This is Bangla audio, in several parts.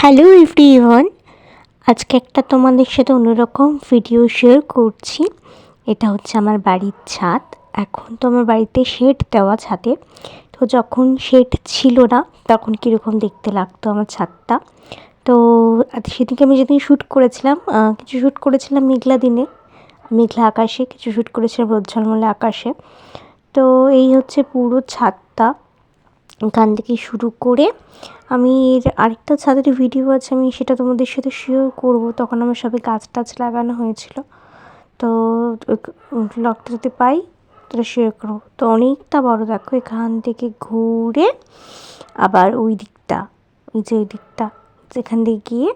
হ্যালো এভরিওয়ান, আজকে একটা তোমাদের সাথে অন্যরকম ভিডিও শেয়ার করছি। এটা হচ্ছে আমার বাড়ির ছাদ। এখন তো আমার বাড়িতে শেড দেওয়া ছাদে। তো যখন শেড ছিল না, তখন কীরকম দেখতে লাগতো আমার ছাদটা? তো সেদিকে আমি যেদিন শ্যুট করেছিলাম কিছু শ্যুট করেছিলাম মেঘলা দিনে, মেঘলা আকাশে, কিছু শ্যুট করেছিলাম রোদ ঝলমলে আকাশে। তো এই হচ্ছে পুরো ছাদটা। এখান থেকে শুরু করে আমি এর আরেকটা ছাদের ভিডিও আছে, আমি সেটা তোমাদের সাথে শেয়ার করব। তখন আমার সবে গাছ টাছ লাগানো হয়েছিল। তো ব্লগটা যদি পাই, তাহলে শেয়ার করব। তো অনেকটা বড়, দেখো, এখান থেকে ঘুরে আবার ওই দিকটা ওই যে ওই দিকটা, যেখান দিয়ে গিয়ে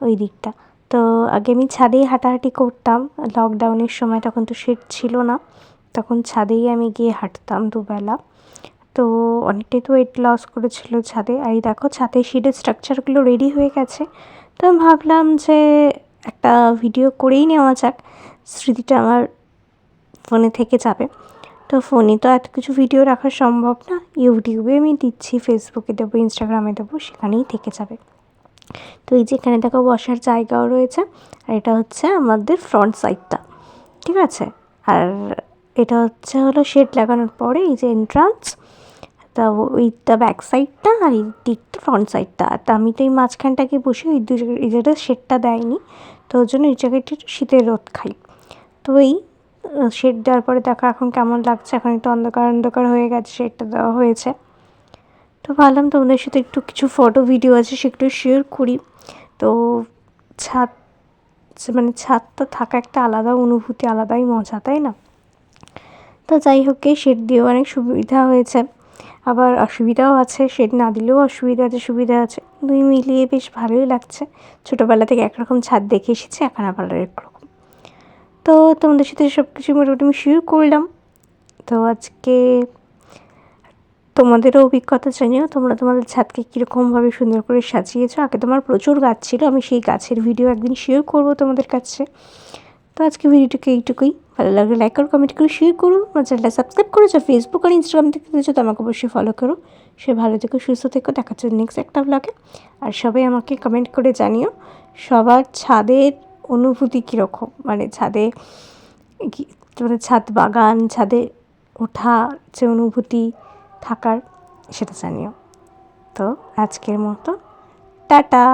ওই দিকটা। তো আগে আমি ছাদেই হাঁটাহাঁটি করতাম লকডাউনের সময় তখন তো সেট ছিল না, তখন ছাদেই আমি গিয়ে হাঁটতাম দুবেলা। তো অনেকটাই তো ওয়েট লস করেছিল ছাদে। আর এই দেখো, ছাদে শিটের স্ট্রাকচারগুলো রেডি হয়ে গেছে। তো ভাবলাম যে একটা ভিডিও করেই নেওয়া যাক। স্মৃতিটা আমার ফোনে থেকে যাবে। তো ফোনে তো এত কিছু ভিডিও রাখা সম্ভব না। ইউটিউবে আমি দিচ্ছি ফেসবুকে দেবো ইনস্টাগ্রামে দেবো, সেখানেই থেকে যাবে। তো এই যে এখানে দেখো বসার জায়গাও রয়েছে। আর এটা হচ্ছে আমাদের ফ্রন্ট সাইডটা ঠিক আছে? আর এটা হচ্ছে হলো শেড লাগানোর পরে এই যে এন্ট্রান্স তা ওইটা ব্যাক সাইডটা আর এই দিকটা ফ্রন্ট সাইডটা তা আমি তো এই মাঝখানটাকে বসে ওই দু এই জায়গাটা শেডটা দেয়নি। তো ওই জন্য এই জায়গাটি একটু শীতের রোদ খাই। তো এই শেড দেওয়ার পরে দেখো এখন কেমন লাগছে? এখন একটু অন্ধকার অন্ধকার হয়ে গেছে, শেডটা দেওয়া হয়েছে। তো ভাবলাম তোমাদের সাথে একটু কিছু ফটো ভিডিও আছে, সেগুলো শেয়ার করি। তো ছাদ মানে ছাদটা থাকা একটা আলাদা অনুভূতি, আলাদাই মজা, তাই না? তো যাই হোক শেড দিয়েও অনেক সুবিধা হয়েছে। আবার অসুবিধাও আছে শেড না দিলেও অসুবিধা আছে, সুবিধা আছে। দুই মিলিয়ে বেশ ভালোই লাগছে। ছোটোবেলা থেকে একরকম ছাদ দেখে এসেছি, এখন আবার একরকম। তো তোমাদের সাথে সব কিছু মোটামুটি আমি করলাম। তো আজকে তোমাদেরও অভিজ্ঞতা জানিও, তোমরা তোমাদের ছাদকে কীরকমভাবে সুন্দর করে সাজিয়েছো। আগে তোমার প্রচুর গাছ ছিল, আমি সেই গাছের ভিডিও একদিন শেয়ার করব তোমাদের কাছে। তো আজকে ভিডিওটাকে এইটুকুই। ভালো লাগলে লাইক করো কমেন্ট করো শেয়ার করো। আমার চ্যানেলটা সাবস্ক্রাইব করেছ ফেসবুক আর ইনস্টাগ্রাম থেকে দিয়েছ তো আমাকে অবশ্যই ফলো করো। সে ভালো থেকো, সুস্থ থেকো, দেখা হচ্ছে নেক্সট একটা ব্লগে আর সবাই আমাকে কমেন্ট করে জানিও, সবার ছাদের অনুভূতি কীরকম? মানে ছাদে কি, তোমাদের ছাদ বাগান, ছাদে ওঠা, যে অনুভূতি থাকার, সেটা জানিও। তো আজকের মতো, টাটা!